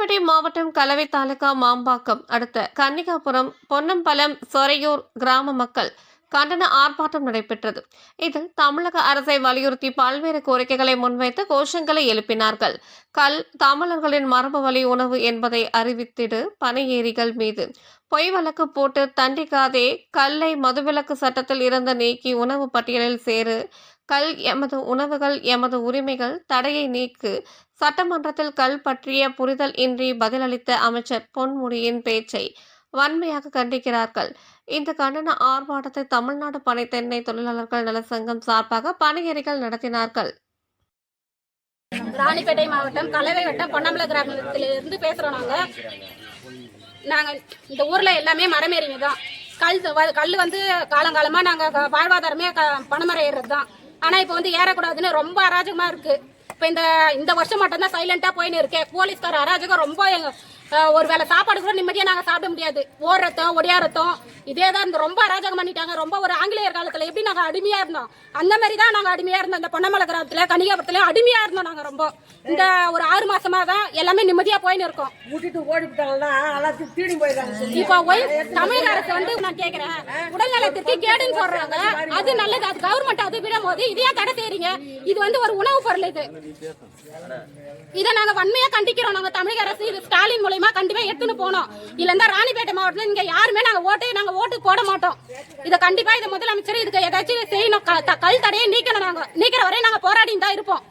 ராணிப்பேட்டை மாவட்டம் கலவை தாலுகா மாம்பாக்கம் அடுத்த கன்னிகாபுரம் பொன்னம்பலம் சொரையூர் கிராம மக்கள் கண்டன ஆர்ப்பாட்டம் நடைபெற்றது. இதில் தமிழக அரசை வலியுறுத்தி பல்வேறு கோரிக்கைகளை முன்வைத்து கோஷங்களை எழுப்பினார்கள். கல் தமிழர்களின் மரபு வழி உணவு என்பதை அறிவித்திடு பனையேரிகள் மீது. பொய் வழக்கு போட்டு தண்டிக்காதே கல்லை மதுவிலக்கு சட்டத்தில் இருந்து நீக்கி உணவு பட்டியலில் சேரு. கல் எமது உணவுகள் எமது உரிமைகள் தடையை நீக்கு. சட்டமன்றத்தில் கல் பற்றிய புரிதல் இன்றி பதிலளித்த அமைச்சர் பொன்முடியின் பேச்சை வன்மையாக கண்டிக்கிறார்கள். இந்த கண்டன ஆர்ப்பாட்டத்தை தமிழ்நாடு பனை தென்னை தொழிலாளர்கள் நல சங்கம் சார்பாக பணியறிகள் நடத்தினார்கள். ராணிப்பேட்டை மாவட்டம் கலவை வட்டம் பொன்னம்பல கிராமத்திலிருந்து பேசுகிறோம் நாங்கள் நாங்கள் இந்த ஊரில் எல்லாமே மரமேறிங்க தான் கல் கல் வந்து காலங்காலமாக நாங்கள் வாழ்வாதாரமே க பனைமரம் ஏறுறது தான் ஆனால் இப்போ வந்து ஏறக்கூடாதுன்னு ரொம்ப அராஜகமாக இருக்குது இப்போ இந்த இந்த வருஷம் மட்டும்தான் சைலண்ட்டாக போயின்னு இருக்கேன் போலீஸ்கார அராஜகம் ரொம்ப ஒரு வேளை சாப்பாடு கூட நிம்மதியாக நாங்கள் சாப்பிட முடியாது. ஓடுறதும் ஒடியாரத்தும் இதே தான் இந்த ரொம்ப அராஜகம் பண்ணிட்டாங்க. ரொம்ப ஒரு ஆங்கிலேயர் காலத்தில் எப்படி நாங்கள் அடிமையாக இருந்தோம்? அந்த மாதிரி தான் நாங்கள் அடிமையாக இருந்தோம். இந்த பொன்னமலை கிராமத்தில் கனிகாபுரத்தில் அடிமையாக இருந்தோம் நாங்கள் ரொம்ப. இந்த ஒரு ஆறு மாசமாக தான் எல்லாமே நிம்மதியாக போயின்னு இருக்கோம். விட்டுட்டு ஓடிவிட்டாங்கன்னா இப்போ ஒய் தமிழக அரசு வந்து நான் கேக்குறேன். உடல் நலத்திற்கு கேடுன்னு சொல்றாங்க. அது நல்லது. அது கவர்மெண்ட் அது விடும் போது இதையே தடை செய்றீங்க. இது வந்து ஒரு உணவு பொருள் இது. இதை நாங்க வன்மையா கண்டிக்கிறோம். நாங்க தமிழக அரசு இது ஸ்டாலின் மூலயமா கண்டிப்பா எடுத்துன்னு போனோம் இல்ல இருந்தா ராணிப்பேட்டை மாவட்டத்துல இங்க யாருமே நாங்க ஓட்டே நாங்க ஓட்டு போட மாட்டோம். இதை கண்டிப்பா இதை முதலமைச்சர் இதுக்கு ஏதாச்சும் செய்யணும். க- கல் தடையை நீக்கணும் நாங்க. நீக்கிற வரை நாங்க போராடி தான் இருப்போம்.